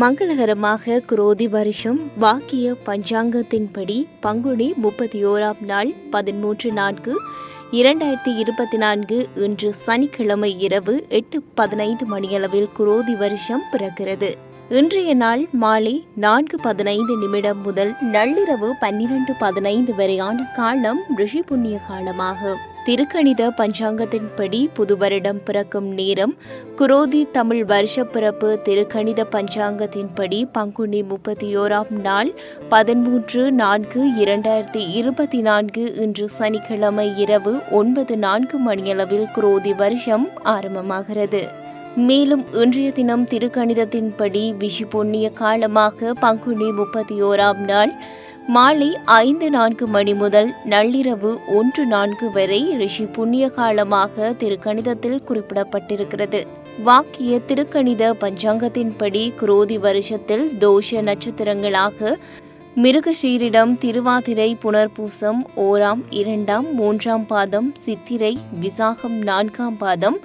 மங்களகரமாக குரோதி வருஷம் வாக்கிய பஞ்சாங்கத்தின்படி பங்குனி முப்பத்தி ஓராம் நாள் பதிமூன்று நான்கு இரண்டாயிரத்தி இருபத்தி நான்கு இன்று சனிக்கிழமை இரவு எட்டு பதினைந்து மணியளவில் குரோதி வருஷம் பிறக்கிறது. இன்றைய நாள் மாலை நான்கு பதினைந்து நிமிடம் முதல் நள்ளிரவு பன்னிரண்டு பதினைந்து வரையான காலம் ரிஷி புண்ணிய காலமாகும். திருக்கணித பஞ்சாங்கத்தின்படி புது வருடம் பிறக்கும் நேரம் குரோதி தமிழ் வருஷப்பிறப்பு திருக்கணித பஞ்சாங்கத்தின்படி பங்குனி முப்பத்தி ஓராம் நாள் பதிமூன்று நான்கு இரண்டாயிரத்தி இருபத்தி நான்கு இன்று சனிக்கிழமை இரவு ஒன்பது நான்கு மணியளவில் குரோதி வருஷம் ஆரம்பமாகிறது. மேலும் இன்றைய தினம் திருக்கணிதத்தின்படி விஷி பொன்னிய காலமாக பங்குனி முப்பத்தி ஓராம் நாள் மாலை ஐந்து நான்கு மணி முதல் நள்ளிரவு ஒன்று நான்கு வரை ரிஷி புண்ணிய காலமாக திருக்கணிதத்தில் குறிப்பிடப்பட்டிருக்கிறது. வாக்கிய திருக்கணித பஞ்சாங்கத்தின்படி குரோதி வருஷத்தில் தோஷ நட்சத்திரங்களாக மிருகஷீரிடம் திருவாதிரை புனர்பூசம் ஓராம் இரண்டாம் மூன்றாம் பாதம் சித்திரை விசாகம் நான்காம் பாதம்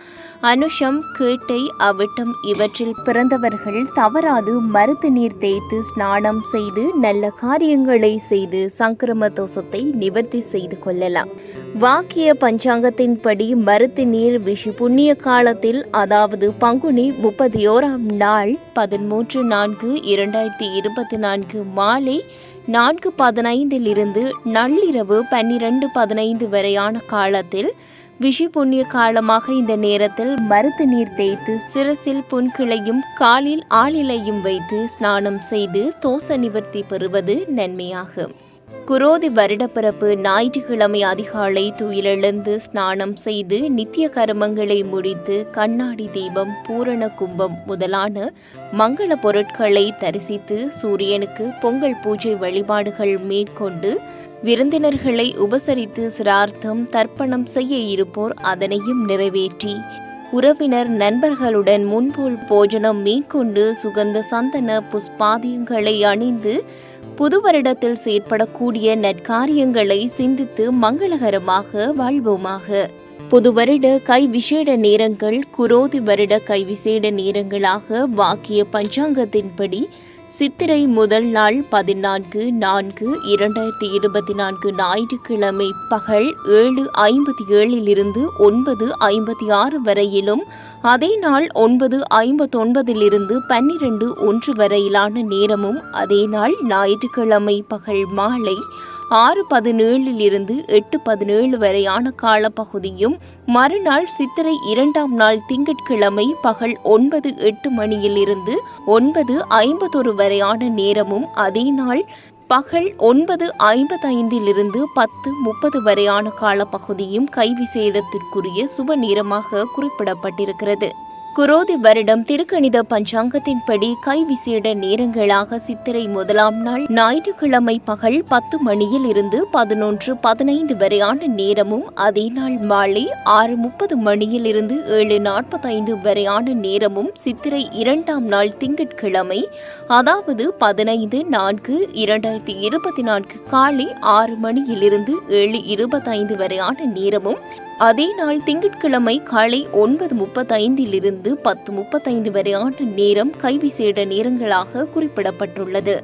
அனுஷம் கேட்டை அவிட்டம் இவற்றில் பிறந்தவர்கள் தவறாது மருத்து நீர் தேய்த்து ஸ்நானம் செய்து நல்ல காரியங்களை செய்து சங்கிரம தோஷத்தை நிவர்த்தி செய்து கொள்ளலாம். வாக்கிய பஞ்சாங்கத்தின்படி மருத்து நீர் விஷு புண்ணிய காலத்தில் அதாவது பங்குனி முப்பத்தி ஓராம் நாள் பதிமூன்று நான்கு இரண்டாயிரத்தி இருபத்தி நான்கு மாலை நான்கு பதினைந்திலிருந்து நள்ளிரவு பன்னிரண்டு பதினைந்து வரையான காலத்தில் விஷி புண்ணிய காலமாக இந்த நேரத்தில் மருத்து நீர் தேய்த்து சிரசில் புன்கிளையும் காலில் ஆளிலையும் வைத்து ஸ்நானம் செய்து தோச நிவர்த்தி பெறுவது நன்மையாகும். குரோதி வருடப்பிறப்பு ஞாயிற்றுக்கிழமை அதிகாலை துயிலெழுந்து ஸ்நானம் செய்து நித்திய கர்மங்களை முடித்து கண்ணாடி தீபம் பூரண கும்பம் முதலான மங்கள பொருட்களை தரிசித்து சூரியனுக்கு பொங்கல் பூஜை வழிபாடுகள் மேற்கொண்டு விருந்தினர்களை உபசரித்து சிரார்த்தம் தர்ப்பணம் செய்ய இருப்போர் அதனையும் நிறைவேற்றி உறவினர் நண்பர்களுடன் முன்போல் போஜனம் மேற்கொண்டு சுகந்த சந்தன புஷ்பாதியங்களை அணிந்து புது வருடத்தில் செயற்படக்கூடிய நற்காரியங்களை சிந்தித்து மங்களகரமாக வாழ்வோமாக. புது வருட கை விசேட நேரங்கள் குரோதி வருட கை விசேட நேரங்களாக வாக்கிய பஞ்சாங்கத்தின்படி சித்திரை முதல் நாள் பதினான்கு நான்கு இரண்டாயிரத்தி இருபத்தி நான்கு ஞாயிற்றுக்கிழமை பகல் ஏழு ஐம்பத்தி ஏழிலிருந்து ஒன்பது ஐம்பத்தி ஆறு வரையிலும் அதே நாள் ஒன்பது ஐம்பத்தொன்பதிலிருந்து பன்னிரண்டு ஒன்று வரையிலான நேரமும் அதே நாள் ஞாயிற்றுக்கிழமை பகல் மாலை ஆறு பதினேழிலிருந்து எட்டு பதினேழு வரையான காலப்பகுதியும் மறுநாள் சித்திரை இரண்டாம் நாள் திங்கட்கிழமை பகல் ஒன்பது எட்டு மணியிலிருந்து ஒன்பது ஐம்பத்தொரு வரையான நேரமும் அதே நாள். பகல் ஒன்பது ஐம்பத்தைந்திலிருந்து பத்து முப்பது வரையான காலப்பகுதியும் கைவிசேதத்திற்குரிய சுப நேரமாக குறிப்பிடப்பட்டிருக்கிறது. குரோதி வருடம் திருக்கணித பஞ்சாங்கத்தின்படி கைவிசேட நேரங்களாக சித்திரை முதலாம் நாள் ஞாயிற்றுக்கிழமை பகல் பத்து மணியில் இருந்து பதினொன்று பதினைந்து வரையான நேரமும் அதே நாள் மாலை ஆறு முப்பது மணியில் இருந்து ஏழு நாற்பத்தைந்து வரையான நேரமும் சித்திரை இரண்டாம் நாள் திங்கட்கிழமை அதாவது பதினைந்து நான்கு இரண்டாயிரத்தி இருபத்தி நான்கு காலை ஆறு மணியிலிருந்து ஏழு இருபத்தைந்து வரையான நேரமும் அதே நாள் திங்கட்கிழமை காலை ஒன்பது முப்பத்தைந்திலிருந்து பத்து முப்பத்தைந்து வரையான நேரம் கைவிசேட நேரங்களாக குறிப்பிடப்பட்டுள்ளது.